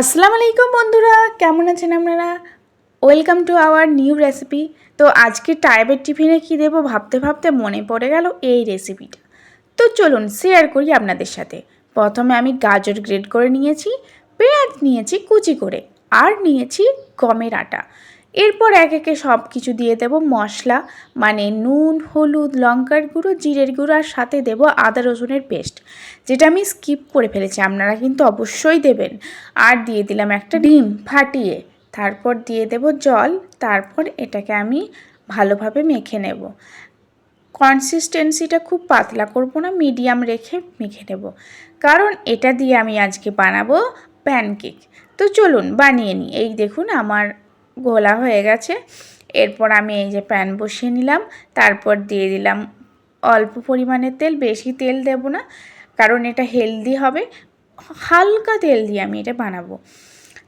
আসসালামু আলাইকুম বন্ধুরা, কেমন আছেন আপনারা? Welcome to our new recipe তো আজকে টাইবের টিফিনে কী দেবো ভাবতে ভাবতে মনে পড়ে গেল এই রেসিপিটা তো চলুন শেয়ার করি আপনাদের সাথে। প্রথমে আমি গাজর গ্রেড করে নিয়েছি, পেঁয়াজ নিয়েছি কুচি করে, আর নিয়েছি গমের আটা। এরপর এক একে সব কিছু দিয়ে দেব মশলা মানে নুন, হলুদ, লঙ্কার গুঁড়ো, জিরের গুঁড়ো, আর সাথে দেব আদা রসুনের পেস্ট, যেটা আমি স্কিপ করে ফেলেছি, আপনারা কিন্তু অবশ্যই দেবেন। আর দিয়ে দিলাম একটা ডিম ফাটিয়ে, তারপর দিয়ে দেব জল, তারপর এটাকে আমি ভালোভাবে মেখে নেব। কনসিস্টেন্সিটা খুব পাতলা করব না মিডিয়াম রেখে মেখে নেব। কারণ এটা দিয়ে আমি আজকে বানাবো প্যানকেক তো চলুন বানিয়ে নিই। এই দেখুন আমার গোলা হয়ে গেছে। এরপর আমি এই যে প্যান বসিয়ে নিলাম। তারপর দিয়ে দিলাম অল্প পরিমাণে তেল, বেশি তেল দেব না, কারণ এটা হেলদি হবে। হালকা তেল দিয়ে আমি এটা বানাবো।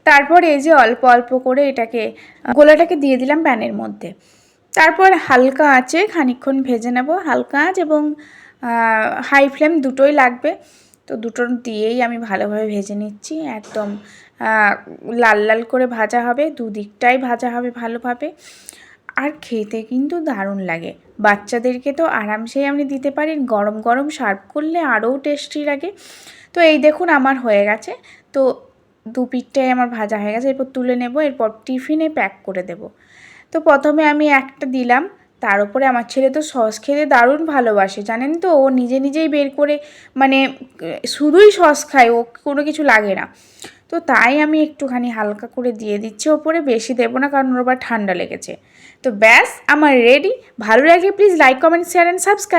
তারপর এই যে অল্প অল্প করে এটাকে, গোলাটাকে দিয়ে দিলাম প্যানের মধ্যে। তারপর হালকা আঁচে খানিকক্ষণ ভেজে নেব। হালকা আঁচ এবং হাই ফ্লেম দুটোই লাগবে। তো দুটো দিয়েই আমি ভালোভাবে ভেজে নিচ্ছি, একদম লাল লাল করে ভাজা হবে, দুদিকটাই ভাজা হবে ভালোভাবে। আর খেতে কিন্তু দারুণ লাগে। বাচ্চাদেরকে তো আরামসেই আপনি দিতে পারেন গরম গরম সার্ভ করলে আরও টেস্টি লাগে। তো এই দেখুন আমার হয়ে গেছে। তো দু পিঠটাই আমার ভাজা হয়ে গেছে, এরপর তুলে নেব, এরপর টিফিনে প্যাক করে দেব। তো প্রথমে আমি একটা দিলাম তার উপরে আমার ছেলে তো সস খেতে দারুণ ভালোবাসে, জানেন তো? ও নিজে নিজেই বের করে মানে শুধুই সস খায়, ও কোনো কিছু লাগে না। তো তাই আমি একটুখানি হালকা করে দিয়ে দিচ্ছি ওপরে, বেশি দেবো না কারণ ওর আবার ঠান্ডা লেগেছে। তো ব্যাস, আমার রেডি ভালো লাগে please like comment share and subscribe